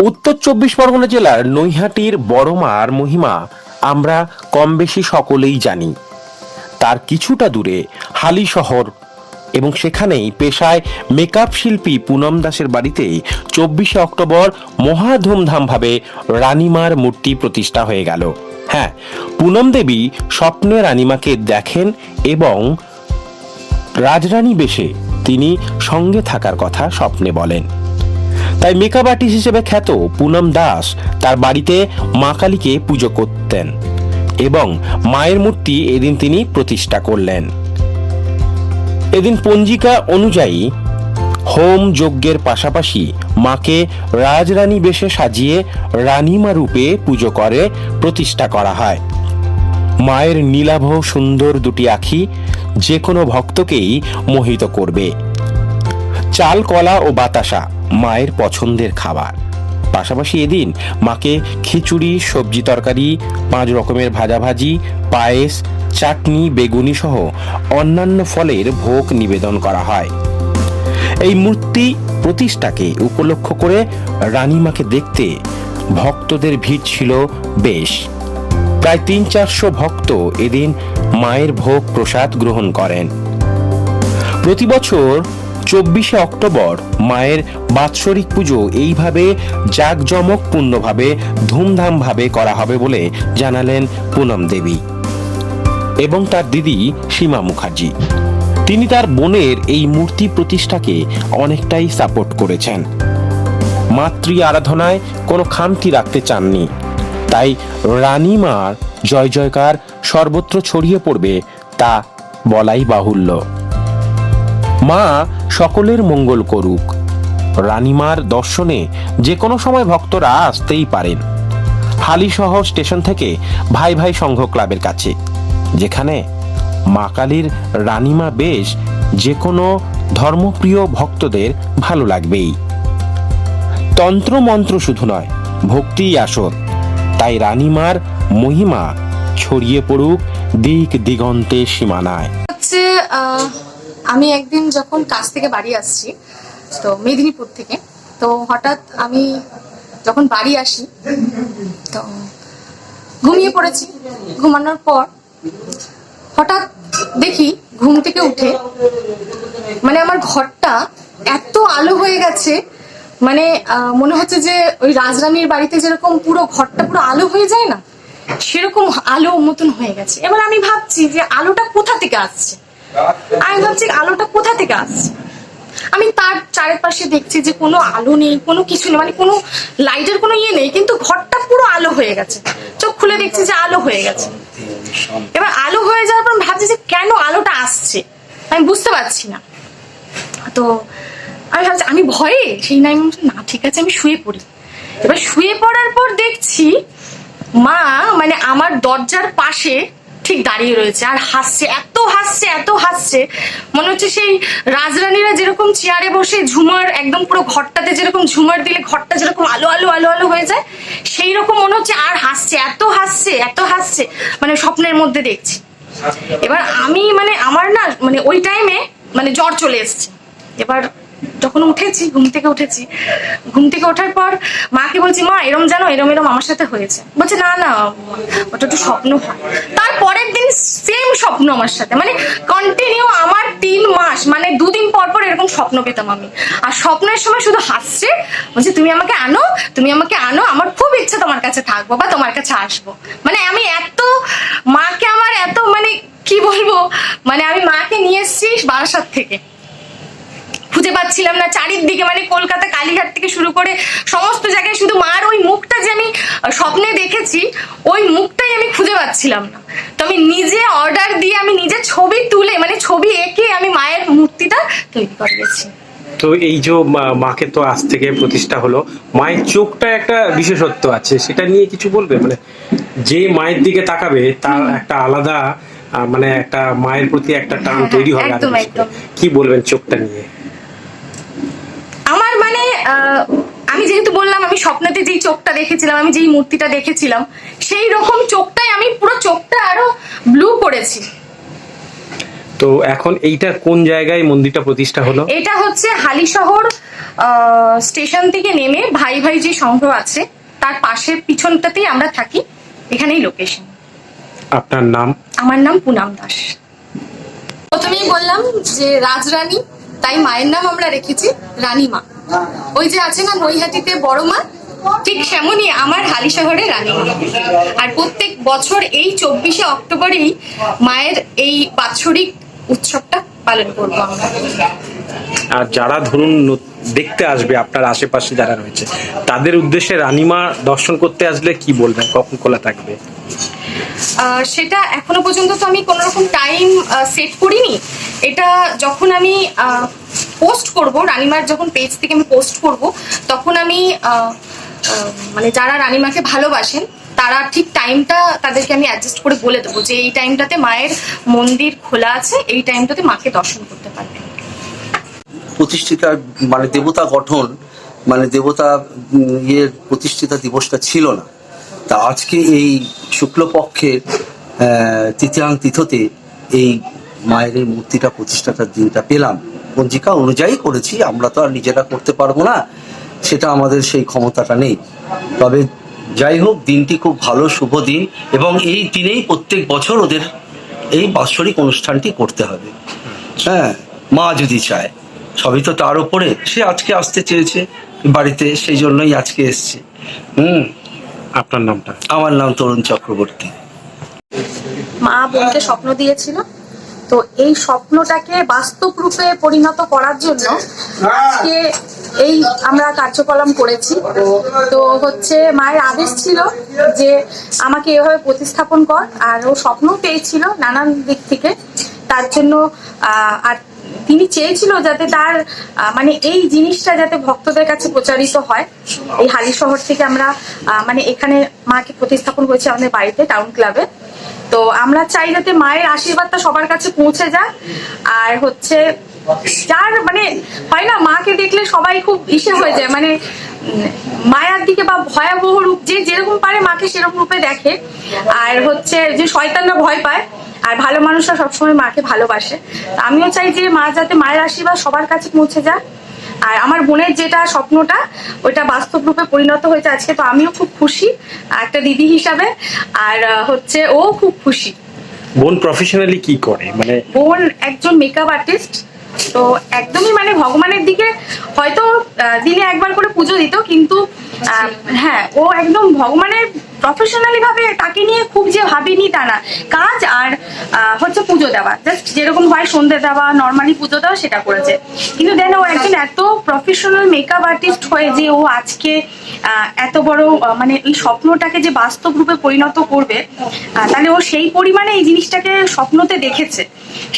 উত্তর চব্বিশ পরগনা জেলার নৈহাটির বড়মার মহিমা আমরা কম বেশি সকলেই জানি। তার কিছুটা দূরে হালি শহর এবং সেখানেই পেশায় মেকআপ শিল্পী পুনম দাসের বাড়িতে চব্বিশে অক্টোবর মহা ধুমধামভাবে রানীমার মূর্তি প্রতিষ্ঠা হয়ে গেল। হ্যাঁ পুনম দেবী স্বপ্নে রানিমাকে দেখেন এবং রাজরানী বেশে তিনি সঙ্গে থাকার কথা স্বপ্নে বলেন। তাই মেকআপ আর্টিস্ট হিসেবে খ্যাত পুনম দাস তার বাড়িতে মা কালীকে পুজো করতেন এবং মায়ের মূর্তি এদিন তিনি প্রতিষ্ঠা করলেন। এদিন পঞ্জিকা অনুযায়ী হোম যজ্ঞের পাশাপাশি মাকে রাজরানী বেশে সাজিয়ে রানীমা রূপে পুজো করে প্রতিষ্ঠা করা হয়। মায়ের নীলাভ সুন্দর দুটি আখি যে কোনো ভক্তকেই মোহিত করবে। চাল, কলা ও বাতাসা মায়ের পছন্দের খাবার। পাশাপাশি এদিন মাকে খিচুড়ি, সবজি তরকারি, পাঁচ রকমের ভাজাভাজি, পায়েস, চাটনি, বেগুনি সহ অন্যান্য ফলের ভোগ নিবেদন করা হয়। এই মূর্তি প্রতিষ্ঠাকে উপলক্ষ করে রানীমাকে দেখতে ভক্তদের ভিড় ছিল বেশ। প্রায় তিন চারশো ভক্ত এদিন মায়ের ভোগ প্রসাদ গ্রহণ করেন। প্রতি বছর চব্বিশে অক্টোবর মায়ের বাৎসরিক পুজো এইভাবে জাঁকজমকপূর্ণভাবে ধুমধামভাবে করা হবে বলে জানালেন পুনম দেবী এবং তার দিদি সীমা মুখার্জি। তিনি তার বোনের এই মূর্তি প্রতিষ্ঠাকে অনেকটাই সাপোর্ট করেছেন। মাতৃ আরাধনায় কোনো খামতি রাখতে চাননি। তাই রানীমার জয় জয়কার সর্বত্র ছড়িয়ে পড়বে তা বলাই বাহুল্য। মা সকলের মঙ্গল করুক। রানীমার দর্শনে যে কোনো সময় ভক্তরা আসতেই পারেন। হালিশহর স্টেশন থেকে ভাই ভাই সংঘ ক্লাবের কাছে, যেখানে মা কালীর রানীমা বেশ যে কোনো ধর্মপ্রিয় ভক্তদের ভালো লাগবেই। তন্ত্র মন্ত্র শুধু নয়, ভক্তিই আসর তাই রানীমার মহিমা ছড়িয়ে পড়ুক দিক দিগন্তে সীমানায়। আমি একদিন যখন কাজ থেকে বাড়ি আসছি, তো মেদিনীপুর থেকে, তো হঠাৎ আমি যখন বাড়ি আসি, তো ঘুমিয়ে পড়েছি। ঘুমানোর পর হঠাৎ দেখি ঘুম থেকে উঠে মানে আমার ঘরটা এত আলো হয়ে গেছে মানে মনে হচ্ছে যে ওই রাজরানীর বাড়িতে যেরকম পুরো ঘরটা পুরো আলো হয়ে যায় না, সেরকম আলো মতন হয়ে গেছে। এবার আমি ভাবছি যে আলোটা কোথা থেকে আসছে? আমি ভাবছি আলোটা কোথা থেকে আসছে? আমি তার চারিপাশে দেখছি যে কোনো আলো নেই কোনো কিছু নেই মানে কোনো লাইটের কোনো ইয়ে নেই কিন্তু ঘরটা পুরো আলো হয়ে গেছে। চোখ খুলে দেখছি যে আলো হয়ে গেছে। এবার আলো হয়ে যাওয়ার পর ভাবছি যে কেন আলোটা আসছে? আমি বুঝতে পারছি না। তো আমি ভাবছি আমি ভয়ে সেই না বলছি, না ঠিক আছে আমি শুয়ে পড়ি। এবার শুয়ে পড়ার পর দেখছি মা মানে আমার দরজার পাশে ঠিক দাঁড়িয়ে রয়েছে। আর হাসছে, এত হাসছে এত হাসছে। মনে হচ্ছে সেই রাজরানীরা যেরকম চেয়ারে বসে ঝুমার একদম পুরো ঘরটাতে যেরকম ঝুমার দিলে ঘরটা যেরকম আলো আলো আলো আলো হয়ে যায় সেই রকম মনে হচ্ছে আর হাসছে, এত হাসছে এত হাসছে মানে স্বপ্নের মধ্যে দেখছি। এবার আমি মানে আমার না মানে ওই টাইমে মানে জ্বর চলে এসছে। এবার যখন উঠেছি, ঘুম থেকে উঠেছি। ঘুম থেকে ওঠার পর মাকে বলছি, মা, এরম জানো, এরম এরম আমার সাথে হয়েছে। বলছে, না না, ওটা একটু স্বপ্ন হয়। তার পরের দিন সেম স্বপ্ন আমার সাথে। মানে কন্টিনিউ আমার তিন মাস মানে দুদিন পর পর এরকম স্বপ্ন পেতাম আমি। আর স্বপ্নের সময় শুধু হাসছে, বলছে, তুমি আমাকে আনো, তুমি আমাকে আনো, আমার খুব ইচ্ছা তোমার কাছে থাকব বা তোমার কাছে আসব। মানে আমি এত মাকে আমার এত মানে কি বলব মানে আমি মাকে নিয়ে এসেছি বারাসাত থেকে। খুঁজে পাচ্ছিলাম না। চারিদিকে মানে কলকাতা কালীঘাট থেকে শুরু করে সমস্ত জায়গায় শুধু মার ওই মুখটা যে আমি স্বপ্নে দেখেছি ওই মুখটাই আমি খুঁজে পাচ্ছিলাম না। তো আমি নিজে অর্ডার দিয়ে আমি নিজে ছবি তুলে মানে ছবি এঁকে আমি মায়ের মূর্তিটা তৈরি করে গেছি তো এই যে মাকে তো আজ থেকে প্রতিষ্ঠা হলো মায়ের চোখটা একটা বিশেষত্ব আছে সেটা নিয়ে কিছু বলবে? মানে যে মায়ের দিকে তাকাবে তার একটা আলাদা মানে একটা মায়ের প্রতি একটা টান হ্যাঁ, তৈরি হবে একদম। করে। কি বলবেন চোখটা নিয়ে? আমি যেহেতু বললাম আমি স্বপ্নতে যেই চোখটা দেখেছিলাম আমি যেই মূর্তিটা দেখেছিলাম সেই রকম চোখটাই আমি পুরো চোখটা আরও ব্লু করেছি। তো এখন এইটা কোন জায়গায় মন্দিরটা প্রতিষ্ঠা হলো? এটা হচ্ছে হালিশহর স্টেশন থেকে নেমে ভাই ভাই যে সংঘ আছে তার পাশের পিছনটাতেই আমরা থাকি এখানেই লোকেশন আপনার নাম? আমার নাম পুনাম দাস। প্রথমেই বললাম যে রাজরানী তাই মায়ের নাম আমরা রেখেছি রানীমা। ওই যে আছে না নৈহাটিতে বড় মা ঠিক সেমনই আমার হালি শহরে রানী। আর প্রত্যেক বছর এই চব্বিশে অক্টোবরেই মায়ের এই বাৎসরিক উৎসবটা পালন করব আমরা। আর যারা ধরুন দেখতে আসবে আপনার আশেপাশে যারা রয়েছে তাদের উদ্দেশ্যে রানীমা দর্শন করতে আসলে কি বলবেন? কখন খোলা থাকবে? সেটা এখনও পর্যন্ত তো আমি কোনো রকম টাইম সেট করিনি। এটা যখন আমি পোস্ট করব, রানিমার যখন পেজ থেকে আমি পোস্ট করব, তখন আমি মানে যারা রানিমাকে ভালোবাসেন, তারা ঠিক টাইমটা তাদেরকে আমি অ্যাডজাস্ট করে বলে দেবো যে এই টাইমটাতে মায়ের মন্দির খোলা আছে, এই টাইমটাতে মাকে দর্শন করতে পারবেন প্রতিষ্ঠিতা মানে দেবতা গঠন মানে দেবতা ইয়ের প্রতিষ্ঠিতা দিবসটা ছিল না। তা আজকে এই শুক্লপক্ষের তৃতীয়াং তিথতে এই মায়ের মূর্তিটা, প্রতিষ্ঠাতার দিনটা পেলাম। পঞ্জিকা অনুযায়ী করেছি আমরা তো আর নিজেরা করতে পারব না সেটা আমাদের সেই ক্ষমতাটা নেই। তবে যাই হোক দিনটি খুব ভালো শুভ দিন এবং এই দিনেই প্রত্যেক বছর ওদের এই বাৎসরিক অনুষ্ঠানটি করতে হবে। হ্যাঁ মা যদি চায় সবই তো তার উপরে। সে আজকে আসতে চেয়েছে বাড়িতে সেই জন্যই আজকে এসছে। হুম। আপনার নামটা? আমার নাম তরুণ চক্রবর্তী। মা বোনকে স্বপ্ন দিয়েছিল। তো এই স্বপ্নটাকে বাস্তব রূপে পরিণত করার জন্য আজকে এই আমরা কার্যকলাপ করেছি। তো হচ্ছে মায়ের আদেশ ছিল যে আমাকে এভাবে প্রতিস্থাপন কর, আর ও স্বপ্ন পেয়েছিল নানান দিক থেকে। তার জন্য আর তিনি চেয়েছিল যাতে তার মানে এই জিনিসটা যাতে ভক্তদের কাছে প্রচারিত হয়। এই হালি শহর থেকে আমরা মানে এখানে মাকে প্রতিস্থাপন করেছি আমাদের বাড়িতে, টাউন ক্লাবে। তো আমরা চাই যাতে মায়ের আশীর্বাদটা সবার কাছে পৌঁছে যায় আর হচ্ছে যার মানে হয় না, মাকে দেখলে সবাই খুব ইসে হয়ে যায়। মানে মায়ার দিকে বা ভয়াবহ রূপ যে যেরকম পারে মাকে সেরকম রূপে দেখে। আর হচ্ছে যে শয়তানরা ভয় পায়, আর ভালো মানুষরা সবসময় মাকে ভালোবাসে। আমিও চাই যে মা যাতে মায়ের আশীর্বাদ সবার কাছে পৌঁছে যায় আর আমার বোনের যেটা স্বপ্নটা ওইটা বাস্তব রূপে পরিণত হয়েছে আজকে তো আমিও খুব খুশি একটা দিদি হিসাবে। আর হচ্ছে ও খুব খুশি। বোন প্রফেশনালি কি করে? মানে বোন একজন মেকআপ আর্টিস্ট তো একদমই মানে ভগবানের দিকে হয়তো দিনে একবার করে পুজো দিত কিন্তু হ্যাঁ ও একদম ভগবানের প্রফেশনালি ভাবে তাকে নিয়ে খুব যে ভাবিনি তা না। কাজ আর হচ্ছে পুজো দেওয়া। জাস্ট যেরকম হয় সন্ধে দেওয়া নর্মালি পুজো দেওয়া, সেটা করেছে। কিন্তু দেন ও একজন এত প্রফেশনাল মেকআপ আর্টিস্ট হয়ে যে ও আজকে এত বড় মানে এই স্বপ্নটাকে যে বাস্তব রূপে পরিণত করবে তাহলে ও সেই পরিমাণে এই জিনিসটাকে স্বপ্নতে দেখেছে।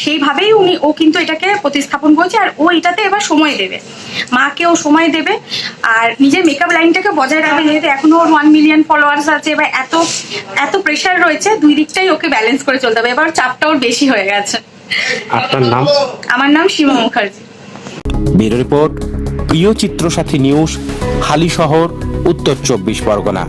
সেইভাবেই উনি, ও কিন্তু এটাকে প্রতিস্থাপন করেছে আর ও এটাতে এবার সময় দেবে। মাকে ও সময় দেবে আর নিজের মেকআপ লাইনটাকে বজায় রাখবে যেহেতু এখনও ওর ওয়ান মিলিয়ন ফলোয়ার্স আছে বা এত এত প্রেশার রয়েছে দুই দিকটাই ওকে ব্যালেন্স করে চলতে হবে। এবার চাপটা ওর বেশি হয়ে গেছে। আপনার নাম? আমার নাম শিমা মুখার্জি। ব্যুরো রিপোর্ট প্রিয় চিত্র সাথী নিউজ হালিশহর উত্তর চব্বিশ পরগনা।